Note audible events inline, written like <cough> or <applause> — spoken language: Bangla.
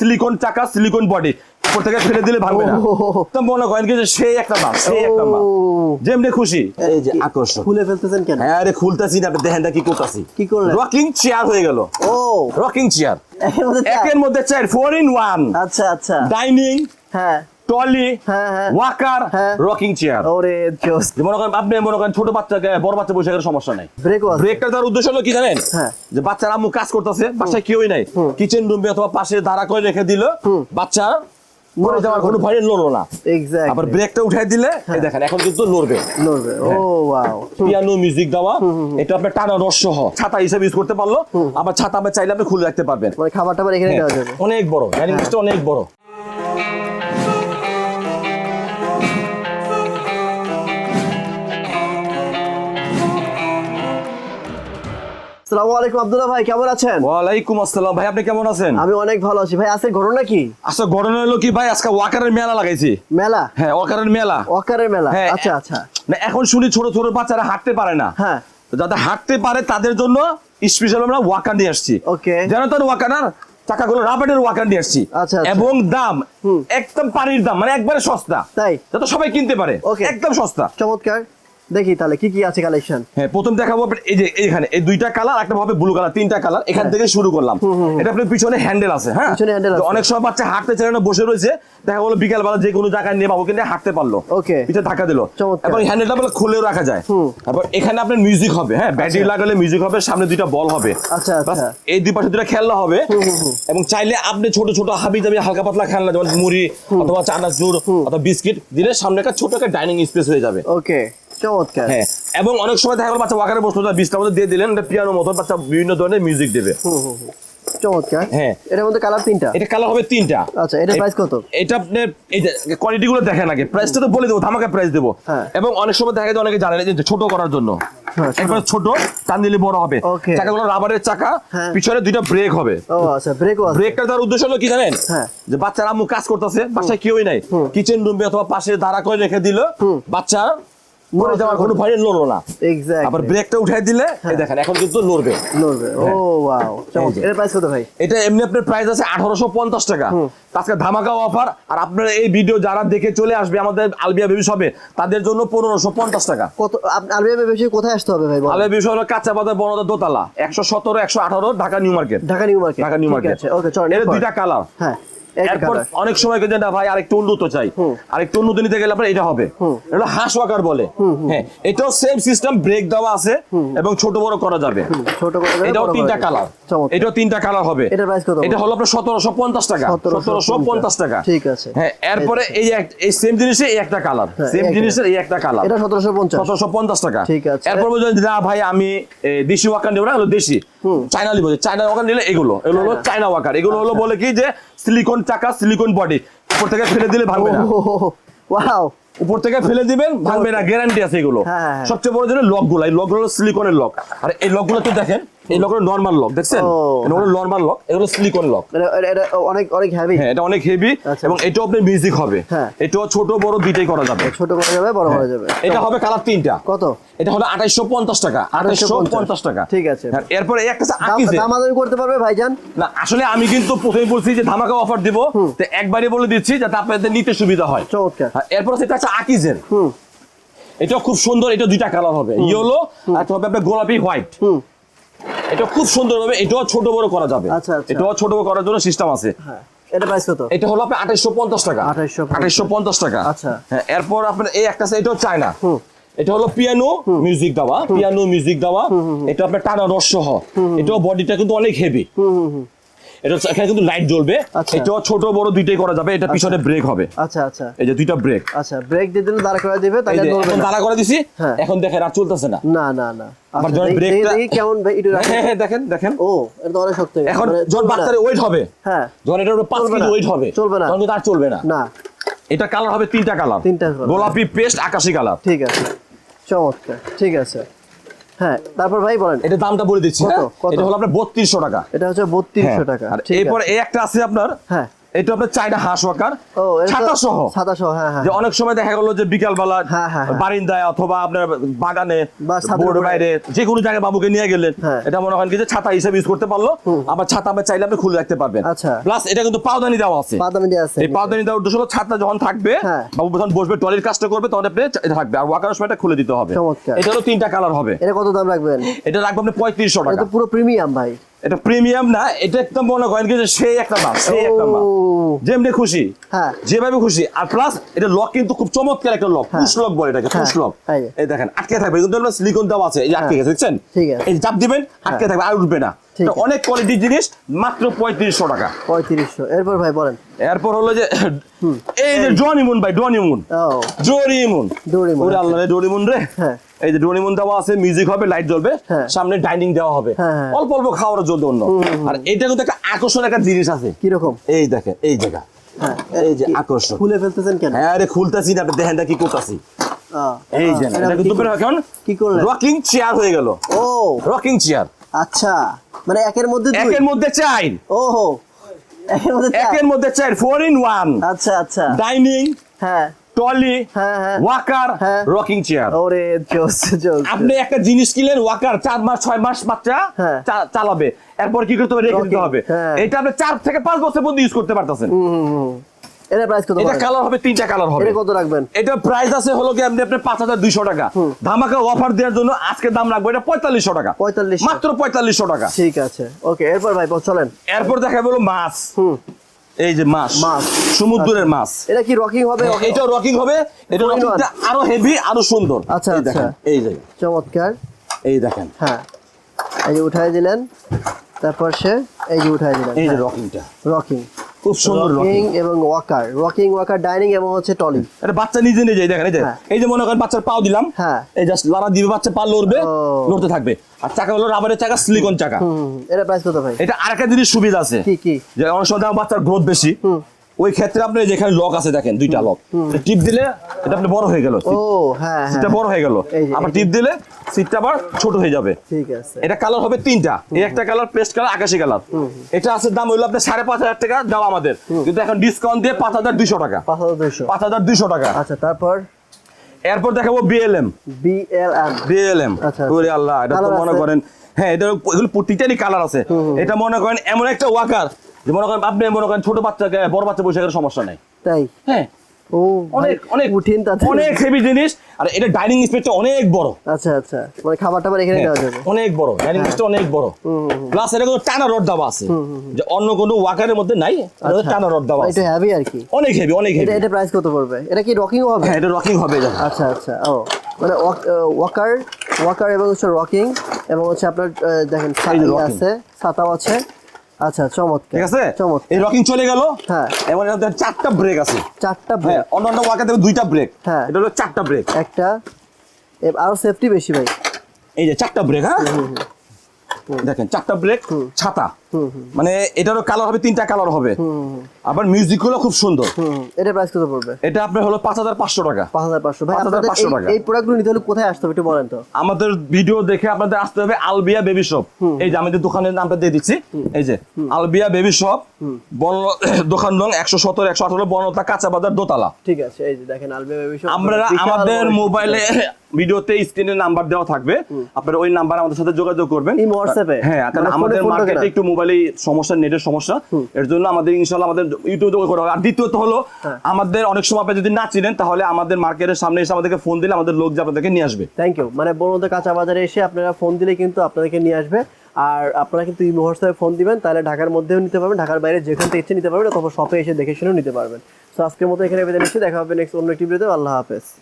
সিলিকন চাকা সিলিকন বডি উপর থেকে ফেলে দিলে ভাঙবে না। তো মনে করেন কি যে সেই একটা মাছ সেই একটা মাছ যেমনি খুশি। এই যে আকর্ষণ। খুলে ফেলতেছেন কেন? হ্যাঁ আরে খুলতাছি না আপনি দেখেন না কি করতেছি। কি করলেন? রকিং চেয়ার হয়ে গেল। ও। রকিং চেয়ার একের মধ্যে চার? একের মধ্যে চার ফোর ইন ওয়ান আচ্ছা আচ্ছা। ডাইনিং হ্যাঁ। টলি হ্যাঁ, হ্যাঁ। ওয়াকার হ্যাঁ। Rocking chair. ওরে জোস। মনে করেন আপনি মনে করেন ছোট বাচ্চাকে বড় বাচ্চা বসে গেলে সমস্যা নাই। ব্রেকও আছে। ব্রেকটা তার উদ্দেশ্য হলো কি জানেন? হ্যাঁ। যে বাচ্চার আম্মু কাজ করতেছে বাসায় কেউই নাই। কিচেন রুমে অথবা পাশে দাঁড়া করে রেখে দিল বাচ্চা মরে যাওয়ার কোনো ভয় লড়লো না। আবার ব্রেকটা উঠাই দিলে এই দেখেন এখন কিন্তু লড়বে। নড়বে ও ওয়াও পিয়ানো মিউজিক দেওয়া এটা আপনার টানা রস সহ। ছাতা হিসেবে ইউজ করতে পারল আবার ছাতা আপনি চাইলে আপনি খুলে রাখতে পারবেন। মানে খাবার টাবার এখানে দেওয়া যাবে। অনেক বড়। ডাইনিং অনেক বড়। আসসালামু আলাইকুম আব্দুল্লাহ ভাই কেমন আছেন? ওয়ালাইকুম আসসালাম। ভাই আপনি কেমন আছেন? আমি অনেক ভালো আছি। ভাই আজকে ঘটনা কি? আচ্ছা ঘটনা হলো কি ভাই? আজকে ওয়াকারের মেলা লাগাইছি। মেলা? হ্যাঁ ওয়াকারের মেলা। অকারের মেলা? হ্যাঁ। আচ্ছা আচ্ছা। না এখন শুনি ছোট ছোট বাচ্চারা হাঁটতে পারে না। হ্যাঁ। যাতে হাঁটতে পারে তাদের জন্য স্পেশাল আমরা ওয়াকার নিয়ে আসছি। Okay. জানো তো ওয়াকার চাকাগুলো রাবারের ওয়াকার নিয়ে আসছি। আচ্ছা, আচ্ছা। এবং দাম একদম পানির দাম মানে একবারে সস্তা। তাই? যাতে সবাই কিনতে পারে. একদম সস্তা। চমৎকার। দেখি তাহলে কি কি আছে কালেকশন হ্যাঁ প্রথম দেখাবো এই যে এইখানে এই দুইটা কালার একটা হবে ব্লু কালার তিনটা কালার এখান থেকে শুরু করলাম। এটা আপনার পিছনে হ্যান্ডেল আছে হ্যাঁ? পিছনে তো আছে। অনেক সময় বাচ্চা হাঁটতে চায় না বসে রয়েছে। দেখা গেলো বিকাল বেলা যে কোনো জায়গায় নিয়ে বাবুকে নিয়ে হাঁটতে পারল। Okay. পিছনে ধাক্কা দিল। এবং হ্যান্ডেলটা বলে খুলেও রাখা যায়। তারপর এখানে আপনার মিউজিক হবে হ্যাঁ? ব্যাটারি লাগালে মিউজিক হবে সামনে দুইটা বল হবে। আচ্ছা, আচ্ছা। এই দুই পাশে দুটা খেলনা হবে। এবং চাইলে আপনি ছোট ছোট হাবি জাবি হালকা পাতলা খেলনা যেমন মুড়ি অথবা চানাচুর অথবা বিস্কিট দিলে সামনে একটা ছোট একটা ডাইনিং স্পেস হয়ে যাবে। ওকে। চমৎকার হ্যাঁ এবং অনেক সময় দেখা গেলো বাচ্চা ওয়াকারে বসল বিশটা মধ্যে দিয়ে দিলেন পিয়ানো মতো বাচ্চা বিভিন্ন ধরনের মিউজিক দেবে। চমৎকার। হ্যাঁ। এটার মধ্যে কালার তিনটা? এটা কালার হবে তিনটা। আচ্ছা এটার প্রাইস কত? এটা আপনার এই কোয়ালিটি গুলো দেখেন আগে। প্রাইসটা তো বলে দেবো ধামাকা প্রাইস দেবো। হ্যাঁ। এবং অনেক সময় দেখা যায় অনেকে জানে যে ছোট করার জন্য। ছোট। একবার ছোট টান দিলে বড় হবে। চাকাগুলো রাবারের চাকা। পিছনে দুইটা ব্রেক হবে। ও আচ্ছা ব্রেকও আছে। ব্রেকটা তার উদ্দেশ্য হলো কি জানেন। যে বাচ্চার আম্মু কাজ করতেছে বাসায় কেউই নাই। কিচেন রুমে অথবা পাশে দাঁড়া করে রেখে দিল বাচ্চা মরে যাওয়ার কোনো ভয় লড়লো না। আবার ব্রেকটা উঠাই দিলে এই দেখেন এখন কিন্তু লড়বে। নড়বে ও ওয়াও। এটার প্রাইস কত ভাই? এটা এমনি আপনার প্রাইস আছে আঠারোশো পঞ্চাশ টাকা। আজকে ধামাকা অফার আর আপনারা এই ভিডিও যারা দেখে চলে আসবে আমাদের আলবিয়া বেবি শপে তাদের জন্য পনেরোশো পঞ্চাশ টাকা। কত আলবিয়া বেশি কোথায় আসতে হবে ভাই আলবিয়া বেবি শপ হলো কাঁচা বাজার বনদা দোতলা একশো সতেরো একশো আঠারো Dhaka new market. Dhaka new market. Dhaka new market. Okay চল এর দুইটা কালার হ্যাঁ। এরপর অনেক সময় কিন্তু না ভাই আরেকটু উন্নত চাই। আরেকটু উন্নত নিতে গেলে আপনার এটা হবে। এটা হাঁস ওয়াকার বলে। হ্যাঁ এটাও সেম সিস্টেম ব্রেক দেওয়া আছে এবং ছোট বড় করা যাবে। ছোট করে দেবে, এটাও তিনটা কালার এটাও তিনটা কালার হবে। কত? এটা হলো আপনার সতেরোশো পঞ্চাশ টাকা। 1750 সতেরোশো পঞ্চাশ। টাকা। ঠিক আছে। হ্যাঁ এরপরে এই এই সেম জিনিসে এই একটা কালার হ্যাঁ, সেম জিনিসের এই একটা কালার এটা সতেরোশো পঞ্চাশ। সতেরোশো পঞ্চাশ টাকা। ঠিক আছে। এরপর বলছেন না ভাই আমি দেশি ওয়াকার নেব না হলো দেশি। চায়না নিবো চায়না ওয়াকার নিলে এগুলো। এগুলো হলো চায়না। ওয়াকার। এগুলো হলো বলে কি যে সিলিকন চাকা সিলিকন বডি উপর থেকে ফেলে দিলে ভাঙবে না। ওয়াও। উপর থেকে ফেলে দিবেন ভাঙবে না গ্যারান্টি আছে এগুলো। হ্যাঁ, হ্যাঁ। সবচেয়ে বড় জিনিস লকগুলো এই লকগুলো সিলিকনের লক আর এই লকগুলো তো দেখেন এই লকগুলো নর্মাল লক দেখছেন। এগুলো নর্মাল লক এগুলো সিলিকন লক এটা- অনেক অনেক হেভি হ্যাঁ এটা অনেক হেভি আচ্ছা। এবং এটাও আপনার মিউজিক হবে। হ্যাঁ। এটাও ছোট বড় দুইটাই করা যাবে। ছোট করা যাবে বড় করা যাবে। এটা হবে কালার তিনটা। কত? এটা হলো আঠাইশো পঞ্চাশ টাকা আঠাইশো পঞ্চাশ। টাকা ঠিক আছে। হ্যাঁ, এরপরে একটা আকিজে দামাদামি করতে পারবে ভাইজান? না আসলে আমি কিন্তু প্রথমে বলছি যে ধামাকা অফার দিব। তো একবারই বলে দিচ্ছি যাতে আপনাদের নিতে সুবিধা হয়। হ্যাঁ, এরপর সেটা আছে আকিজের। এটা খুব সুন্দর এটা দুইটা কালার হবে। ইয়েলো আর হবে আপনার গোলাপি হোয়াইট এটা খুব সুন্দর হবে এটাও ছোট বড় করা যাবে। আচ্ছা, আচ্ছা। এটাও ছোট বড় করার জন্য সিস্টেম আছে। হ্যাঁ এটা প্রাইস কত? এটা হলো আপনার আঠাইশো পঞ্চাশ টাকা। 2850 আঠাইশো পঞ্চাশ টাকা। আচ্ছা। হ্যাঁ এরপর আপনার এই একটা আছে এটাও চায়না। এটা হলো পিয়ানো মিউজিক দেওয়া পিয়ানো মিউজিক দেওয়া। এটা আপনার টানা রস সহ। এটাও বডিটা কিন্তু অনেক হেভি এটা এখানে কিন্তু লাইট জ্বলবে। আচ্ছা। এটাও ছোট বড় দুইটাই করা যাবে। এটা পিছনে ব্রেক হবে। আচ্ছা আচ্ছা। এই যে দুইটা ব্রেক আচ্ছা ব্রেক দিয়ে দিলে দাঁড়া করে দিবে তাহলে নড়বে না। দাঁড়া করে দিছি। হ্যাঁ। এখন দেখেন আর চলতেছে না। না না না। আবার আচ্ছা, যখন ব্রেকটা- দেখি কেমন ভাই রাখেন। হ্যাঁ হ্যাঁ দেখেন দেখেন। ও এটা অনেক শক্ত এখন মানে যখন বাচ্চার ওয়েট হবে হ্যাঁ। যখন এটার উপর পাঁচ চলবে কেজি ওয়েট হবে চলবে না। তখন কিন্তু আর চলবে না। না। এটা কালার হবে তিনটা কালার তিনটা গোলাপি পেস্ট আকাশি কালার ঠিক আছে। চমৎকার ঠিক আছে হ্যাঁ তারপর ভাই বলেন এটা দামটা বলে দিচ্ছি কত? হ্যাঁ? এটা হলো আপনার বত্রিশশো টাকা এটা হচ্ছে বত্রিশশো হ্যাঁ। টাকা এরপর এই একটা আছে আপনার হ্যাঁ এটা আপনার চাইনা হাঁস ওয়াকার। ছাতা সহ ছাতা সহ হ্যাঁ যে অনেক সময় দেখা গেলো যে বিকাল বেলা হ্যাঁ, হ্যাঁ, হ্যাঁ। বারিন্দায় অথবা আপনার বাগানে বোর্ড বাইরে যে কোনো জায়গায় বাবুকে নিয়ে গেলেন। এটা মনে হয় যে ছাতা হিসেবে ইউজ করতে পারল আবার ছাতা আপনি চাইলে আপনি খুলে রাখতে পারবেন। আচ্ছা। প্লাস এটা কিন্তু পাওদানি দেওয়া আছে। বাদামি দিয়ে আছে। এই পাওদানি দেওয়ার উদ্দেশ্য হলো ছাতা যখন থাকবে। বাবু যখন বসবে টয়লেট কাজটা করবে তখন আপনি থাকবে। আর ওয়াকার সময়টা খুলে দিতে হবে। এটা হলো তিনটা কালার হবে। এটা কত দাম রাখবেন? এটা রাখব আপনি পঁয়ত্রিশশো টাকা। পুরো প্রিমিয়াম ভাই। এটা প্রিমিয়াম না এটা একদম মনে করেন কি যে সেই একটা সেই একটা যেমনি খুশি হ্যাঁ। যেভাবে খুশি। আর প্লাস এটা লক কিন্তু খুব চমৎকার একটা লক হ্যাঁ। পুশ লক বলে এটাকে পুশ লক এই দেখেন আটকে থাকবে কিন্তু সিলিকন দেওয়া আছে এই আটকে হ্যাঁ। গেছে দেখছেন? এই চাপ দিবেন আটকে থাকবে আর উঠবে না। অনেক কোয়ালিটির জিনিস মাত্র পঁয়ত্রিশশো টাকা। পঁয়ত্রিশশো। এরপর ভাই বলেন। এরপর হলো যে এই যে ডনিমুন ভাই ডনিমুন ও। ডোরিমুন ডোরিমন, আল্লাহ রে রে। হ্যাঁ। এই যে ডোরিমুন দেওয়া আছে মিউজিক হবে লাইট জ্বলবে হ্যাঁ। সামনে ডাইনিং দেওয়া হবে। হ্যাঁ, হ্যাঁ। অল্প অল্প খাওয়ার জন্য অন্য। আর এটা কিন্তু একটা আকর্ষণ একটা জিনিস আছে। কীরকম? এই দেখেন এই জায়গা। এই যে আকর্ষণ। খুলে ফেলতেছেন কেন? হ্যাঁ রে খুলতাছি না দেখেন কি করতাছি। এই যে এটা কিন্তু করলেন? কেমন? কি করলেন? রকিং চেয়ার হয়ে গেল। ও। রকিং চেয়ার আচ্ছা মানে একের মধ্যে দুই? একের মধ্যে চাই ও হো একের মধ্যে চার? একের মধ্যে চাই ফোর ইন ওয়ান আচ্ছা আচ্ছা। ডাইনিং হ্যাঁ। টলি হ্যাঁ, হ্যাঁ। ওয়াকার হ্যাঁ। Rocking chair. ওরে জোস জোস আপনি একটা জিনিস কিনলেন ওয়াকার চার মাস ছয় মাস হ্যাঁ। চালাবে। এরপর কি করতে হবে? রেখে দিতে হবে। এটা আপনি চার থেকে পাঁচ বছর পর্যন্ত ইউজ করতে পারতেছেন। এটা প্রাইস কত এটা কালার হবে তিনটা কালার হবে। এটা কত রাখবেন? এটা প্রাইস আছে হলো কি আপনি টাকা। ধামাকা অফার দেওয়ার জন্য আজকে দাম রাখব এটা পঁয়তাল্লিশশো টাকা। 4500 মাত্র পঁয়তাল্লিশশো টাকা। ঠিক আছে। ওকে এরপর ভাই চলেন। এরপর দেখা গেল মাছ। হুম। এই যে মাছ মাছ। সমুদ্রের মাছ। এটা কি রকিং হবে? এটা রকিং হবে। এটা রকিংটা আরও হেভি আরও সুন্দর। আচ্ছা, এই দেখেন আচ্ছা। এই যে। চমৎকার। এই দেখেন। হ্যাঁ। এই যে উঠায় দিলেন তারপর সে এই যে উঠায় দিলেন। এই যে রকিংটা। রকিং। খুব সুন্দর রকিং এবং ওয়াকার রকিং ওয়াকার ডাইনিং এবং হচ্ছে টলি এটা বাচ্চা নিজে নিজে দেখেন এই যে। হ্যাঁ। এই যে মনে করেন বাচ্চার পাও দিলাম হ্যাঁ। এই জাস্ট লারা দিবে বাচ্চা পা লড়বে লড়তে থাকবে। আর চাকা হলো রাবারের চাকা সিলিকন চাকা। এটা প্রাইস কত ভাই? এটা আরেকটা জিনিস সুবিধা আছে। কি কি? যে অনেক সময় বাচ্চার গ্রোথ বেশি। ওই ক্ষেত্রে আপনি যেখানে লক আছে দেখেন দুইটা লক টিপ দিলে এটা আপনি বড় হয়ে গেল ও হ্যাঁ সিটটা হ্যাঁ। বড় হয়ে গেল। আবার টিপ দিলে সিটটা আবার ছোট হয়ে যাবে। ঠিক আছে। এটা কালার হবে তিনটা। এই একটা কালার পেস্ট কালার আকাশি কালার এটা আছে দাম হইল আপনার সাড়ে পাঁচ হাজার টাকা দাম আমাদের। কিন্তু এখন ডিসকাউন্ট দিয়ে পাঁচ হাজার দুইশো টাকা। পাঁচ হাজার দুইশো। পাঁচ হাজার দুইশো টাকা। আচ্ছা তারপর? এরপর দেখাবো বিএলএম বিএলএম আচ্ছা, ওরে আল্লাহ এটা তো মনে করেন হ্যাঁ এটা এগুলো প্রত্যেকটারই কালার আছে। এটা মনে করেন এমন একটা ওয়াকার যে মনে করেন আপনি মনে করেন ছোট বাচ্চাকে বড় বাচ্চা বসে গেলে সমস্যা নাই। তাই? হ্যাঁ। ও অনেক অনেক উঠিন তাতে। অনেক হেভি জিনিস। আর এটা ডাইনিং স্পেসটা অনেক বড়। আচ্ছা আচ্ছা। মানে খাবার টাবার এখানে দেওয়া যাবে। অনেক বড়। ডাইনিং স্পেসটা অনেক বড়। প্লাস এটা কিন্তু টানা রড দেওয়া আছে। যে অন্য কোনো ওয়াকারের মধ্যে নাই এটা হচ্ছে টানা রড দেওয়া আছে এটা হ্যাভি আর কি? অনেক হেভি অনেক হেভি এটা প্রাইস কত পড়বে? এটা কি রকিং হবে? হ্যাঁ এটা রকিং হবে আচ্ছা আচ্ছা। ও মানে ওয়াকার ওয়াকার এবং হচ্ছে রকিং এবং হচ্ছে আপনার দেখেন। আছে ছাতাও আছে। আচ্ছা চমৎকার। ঠিক আছে? চমৎকার। এই রকিং চলে গেল। হ্যাঁ। এবার চারটা ব্রেক আছে। চারটা হ্যাঁ ব্রেক অন্যান্য অন্য ওয়াকাতে দুইটা ব্রেক হ্যাঁ। এটা হলো চারটা ব্রেক একটা। আরও সেফটি বেশি ভাই। এই যে চারটা ব্রেক হ্যাঁ? দেখেন চারটা ব্রেক ছাতা। মানে এটারও কালার হবে তিনটা কালার হবে। আবার মিউজিকগুলো খুব সুন্দর। এটা প্রাইস কত পড়বে? এটা আপনার হলো পাঁচ হাজার পাঁচশো টাকা। পাঁচ হাজার পাঁচশো। 5,500 আপনাদের এই- টাকা। এই প্রোডাক্টগুলো নিতে হলে কোথায় আসতে হবে একটু বলেন তো? আমাদের ভিডিও দেখে আপনাদের আসতে হবে আলবিয়া বেবি শপ এই যে আমাদের দোকানের নামটা দিয়ে দিচ্ছি এই যে আলবিয়া বেবি শপ বন <coughs> দোকান নং একশো সতেরো একশো আঠারো বনতা কাঁচা বাজার দোতলা। ঠিক আছে এই যে দেখেন আলবে বেবি শপ আমরা আমাদের মোবাইলে ভিডিওতে স্ক্রিনে নাম্বার দেওয়া থাকবে। আপনারা ওই নাম্বার আমাদের সাথে যোগাযোগ করবেন? হ্যাঁ কারণ মানে আমাদের মার্কেটে একটু মোবাইলে সমস্যা নেটের সমস্যা। এর জন্য আমাদের ইনশাআল্লাহ আমাদের ইউটিউবে করা হবে। আর দ্বিতীয়ত হলো হ্যাঁ। আমাদের অনেক সময় আপনি যদি না চিনেন তাহলে আমাদের মার্কেটের সামনে এসে আমাদেরকে ফোন দিলে আমাদের লোক যে আপনাদেরকে নিয়ে আসবে। থ্যাংক ইউ মানে বনতে কাঁচা বাজারে এসে আপনারা ফোন দিলে কিন্তু আপনাদেরকে নিয়ে আসবে। আর আপনারা কিন্তু ইমো হোয়াটসঅ্যাপে ফোন দিবেন তাহলে ঢাকার মধ্যেও নিতে পারবেন ঢাকার বাইরে যেখান থেকে ইচ্ছে নিতে পারবেন অথবা শপে এসে দেখে শুনেও নিতে পারবেন। তো আজকের মতো এখানে বেঁধে নিচ্ছি। দেখা হবে নেক্সট অন্য একটি ভিডিওতে আল্লাহ হাফেজ।